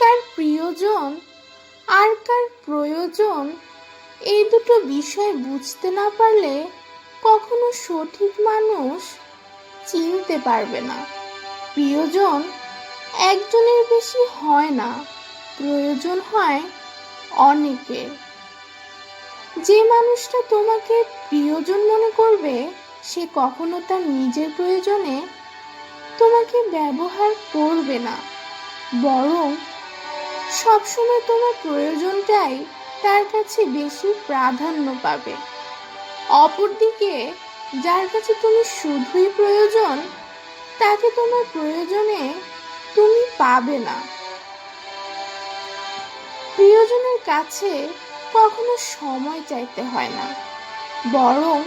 কার প্রিয়জন আর কার প্রয়োজন, এই দুটো বিষয় বুঝতে না পারলে কখনো সঠিক মানুষ চিনতে পারবে না। প্রিয়জন একজনের বেশি হয় না, প্রয়োজন হয় অনেকের। যে মানুষটা তোমাকে প্রিয়জন মনে করবে, সে কখনো তার নিজের প্রয়োজনে তোমাকে ব্যবহার করবে না, বরং সবসময় তোমার প্রয়োজনটাই তার কাছে বেশি প্রাধান্য পাবে। অপরদিকে, যার কাছে তুমি শুধুই প্রয়োজন, তাকে তোমার প্রয়োজনে তুমি পাবে না। প্রিয়জনের কাছে কখনো সময় চাইতে হয় না। বরং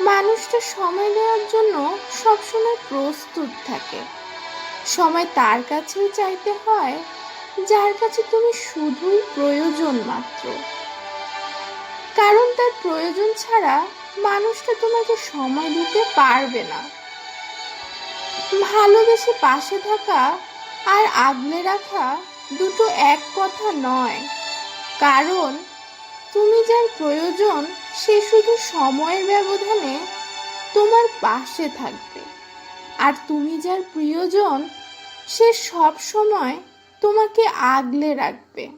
মানুষটা সময় দেওয়ার জন্য সবসময় প্রস্তুত থাকে। সময় তার কাছেই চাইতে হয় যার কাছে তুমি শুধুই প্রয়োজন মাত্র। কারণ তার প্রয়োজন ছাড়া মানুষটা তোমাকে সময় দিতে পারবে না। ভালোবেসে পাশে থাকা আর আগলে রাখা দুটো এক কথা নয়। কারণ তুমি যার প্রয়োজন, সে শুধু সময়ের ব্যবধানে তোমার পাশে থাকবে। আর তুমি যার প্রিয়জন, সে সব সময় তোমাকে আগলে রাখবে।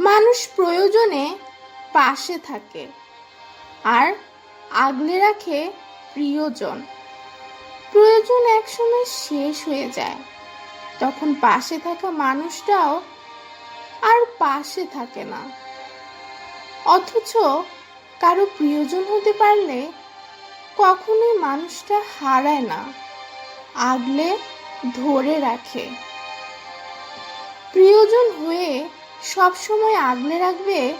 মানুষ প্রয়োজনে পাশে থাকে আর আগলে রাখে প্রিয়জন। প্রয়োজন একসময় শেষ হয়ে যায়। তখন পাশে থাকা মানুষটাও আর পাশে থাকে না। অথচ কারও প্রিয়জন হতে পারলে কখনোই মানুষটা হারায় না। আগলে ধরে রাখে। প্রিয়জন হয়ে সব সময় আগলে রাখবে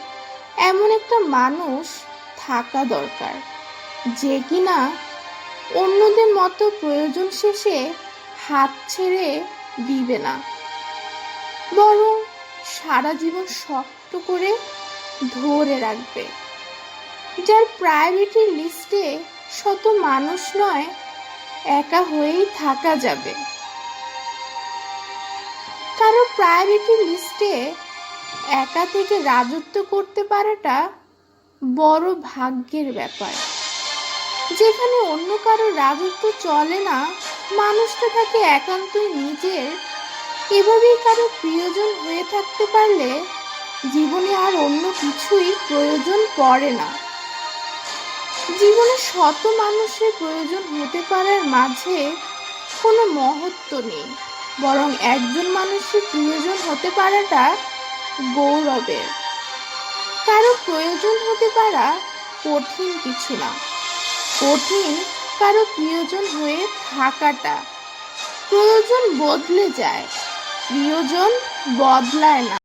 এমন একটা মানুষ থাকা দরকার, যে কিনা অন্যদের মতো প্রয়োজন শেষে হাত ছেড়ে দিবে না। বরং সারা জীবন শক্ত করে ধরে রাখবে। যার প্রায়োরিটি লিস্টে শত মানুষ নয় একা হয়েই থাকা যাবে। কারও প্রায়োরিটি লিস্টে একা থেকে রাজত্ব করতে পারাটা বড় ভাগ্যের ব্যাপার। যেখানে অন্য কারও রাজত্ব চলে না, মানুষটা থাকে একান্তই নিজের। এভাবেই কারও প্রিয়জন হয়ে থাকতে পারলে জীবনে আর অন্য কিছুই প্রয়োজন পড়ে না। জীবনে শত মানুষের প্রয়োজন হতে পারার মাঝে কোনো মহত্ব নেই। বরং একজন মানুষের প্রিয়জন হতে পারাটা গৌরবের। কারও প্রয়োজন হতে পারা কঠিন কিছু না। কঠিন কারও প্রিয়জন হয়ে থাকাটা। প্রয়োজন বদলে যায়, প্রিয়জন বদলায় না।